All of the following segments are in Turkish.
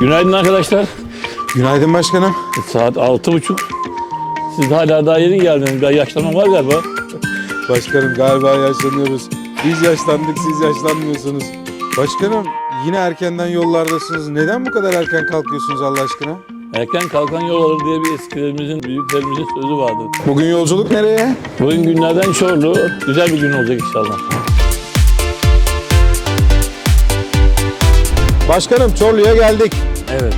Günaydın arkadaşlar. Günaydın başkanım. Saat altı buçuk. Siz hala daha yeni geldiniz. Daha yaşlanma var galiba. Başkanım galiba yaşlanıyoruz. Biz yaşlandık siz yaşlanmıyorsunuz. Başkanım yine erkenden yollardasınız. Neden bu kadar erken kalkıyorsunuz Allah aşkına? Erken kalkan yol alır diye bir eskilerimizin, büyüklerimizin sözü vardı. Bugün yolculuk nereye? Bugün günlerden Çorlu. Güzel bir gün olacak inşallah. Başkanım Çorlu'ya geldik. Evet.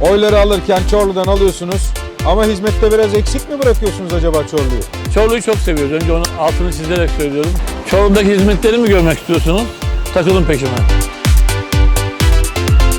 Oyları alırken Çorlu'dan alıyorsunuz. Ama hizmette biraz eksik mi bırakıyorsunuz acaba Çorlu'yu? Çorlu'yu çok seviyoruz. Önce onun altını çizerek söylüyorum. Çorlu'daki hizmetleri mi görmek istiyorsunuz? Takılın peşime.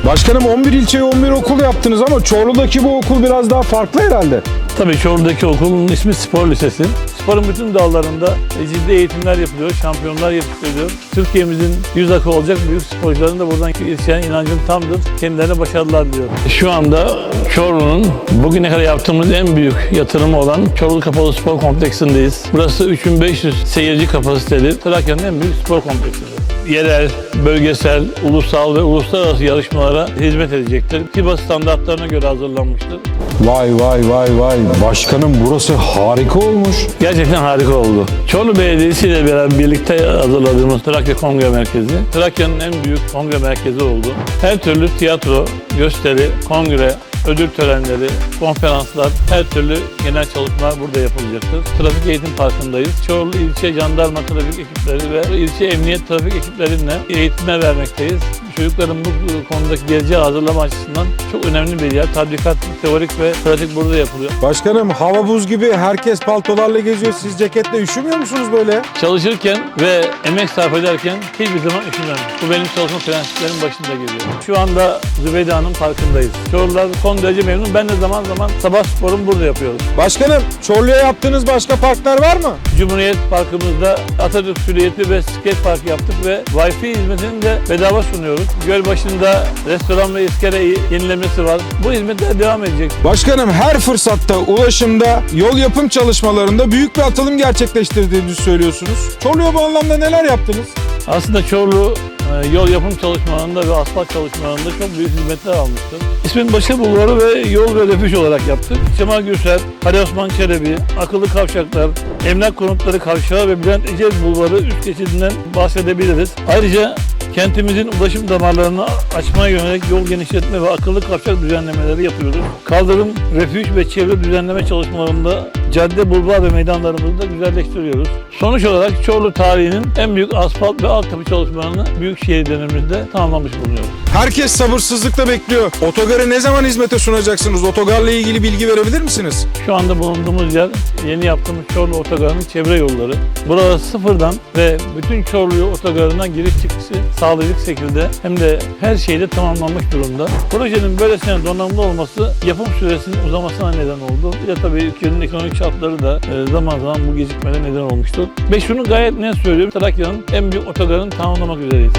Başkanım 11 ilçeye 11 okul yaptınız ama Çorlu'daki bu okul biraz daha farklı herhalde. Tabii Çorlu'daki okulun ismi Spor Lisesi. Sporun bütün dallarında ciddi eğitimler yapılıyor, şampiyonlar yetiştiriliyor. Türkiye'mizin yüz akı olacak büyük sporcuların da buradan yetişen inancım tamdır. Kendilerine başarılar diliyorum. Şu anda Çorlu'nun bugüne kadar yaptığımız en büyük yatırımı olan Çorlu Kapalı Spor Kompleksi'ndeyiz. Burası 3500 seyirci kapasiteli Trakya'nın en büyük spor kompleksidir. Yerel, bölgesel, ulusal ve uluslararası yarışmalara hizmet edecektir. TİBA standartlarına göre hazırlanmıştır. Vay vay vay vay. Başkanım burası harika olmuş. Gerçekten harika oldu. Çorlu Belediyesi ile beraber birlikte hazırladığımız Trakya Kongre Merkezi, Trakya'nın en büyük kongre merkezi oldu. Her türlü tiyatro, gösteri, kongre, ödül törenleri, konferanslar, her türlü genel çalışmalar burada yapılacaktır. Trafik Eğitim Parkı'ndayız. Çorlu ilçe jandarma trafik ekipleri ve ilçe emniyet trafik ekiplerinle eğitime vermekteyiz. Çocukların bu konudaki geleceği hazırlama açısından çok önemli bir yer. Tatbikat, teorik ve pratik burada yapılıyor. Başkanım hava buz gibi herkes paltolarla geziyor. Siz ceketle üşümüyor musunuz böyle? Çalışırken ve emek sarf ederken hiçbir zaman üşümem. Bu benim çalışma prensiplerimin başında geliyor. Şu anda Zübeyde Hanım parkındayız. Çorlular son derece memnun. Ben de zaman zaman sabah sporumu burada yapıyorum. Başkanım Çorlu'ya yaptığınız başka parklar var mı? Cumhuriyet Parkımızda Atatürk Süriyeti ve Skate Park yaptık ve Wi-Fi hizmetini de bedava sunuyoruz. Gölbaşı'nda restoran ve iskele yenilemesi var. Bu hizmetler devam edecek. Başkanım her fırsatta ulaşımda, yol yapım çalışmalarında büyük bir atılım gerçekleştirdiğinizi söylüyorsunuz. Çorlu'ya bu anlamda neler yaptınız? Aslında Çorlu e, yol yapım çalışmalarında ve asfalt çalışmalarında çok büyük hizmetler almıştır. İsmin Başı Bulvarı ve yol ve refüj olarak yaptık. Cemal Gürser, Ali Osman Çelebi, akıllı kavşaklar, emlak konutları kavşağı ve Bülent Ecevit Bulvarı üst geçidinden bahsedebiliriz. Ayrıca kentimizin ulaşım damarlarını açmaya yönelik yol genişletme ve akıllı kavşak düzenlemeleri yapıyoruz. Kaldırım, refüj ve çevre düzenleme çalışmalarında cadde, bulvar ve meydanlarımızı da güzelleştiriyoruz. Sonuç olarak Çorlu tarihinin en büyük asfalt ve altyapı çalışmalarını büyük şehirlerimizde tamamlamış bulunuyoruz. Herkes sabırsızlıkla bekliyor. Otogarı ne zaman hizmete sunacaksınız? Otogarla ilgili bilgi verebilir misiniz? Şu anda bulunduğumuz yer yeni yaptığımız Çorlu Otogarı'nın çevre yolları. Burada sıfırdan ve bütün Çorlu Otogarı'na giriş çıkışı sağlayacak şekilde hem de her şeyde tamamlanmış durumda. Projenin böylesine donanımlı olması yapım süresinin uzamasına neden oldu. Bir de tabii ülkenin ekonomik şartları da e, zaman zaman bu gecikmede neden olmuştur. Ve şunu gayet net söylüyorum. Trakya'nın en büyük otogarını tamamlamak üzereyiz.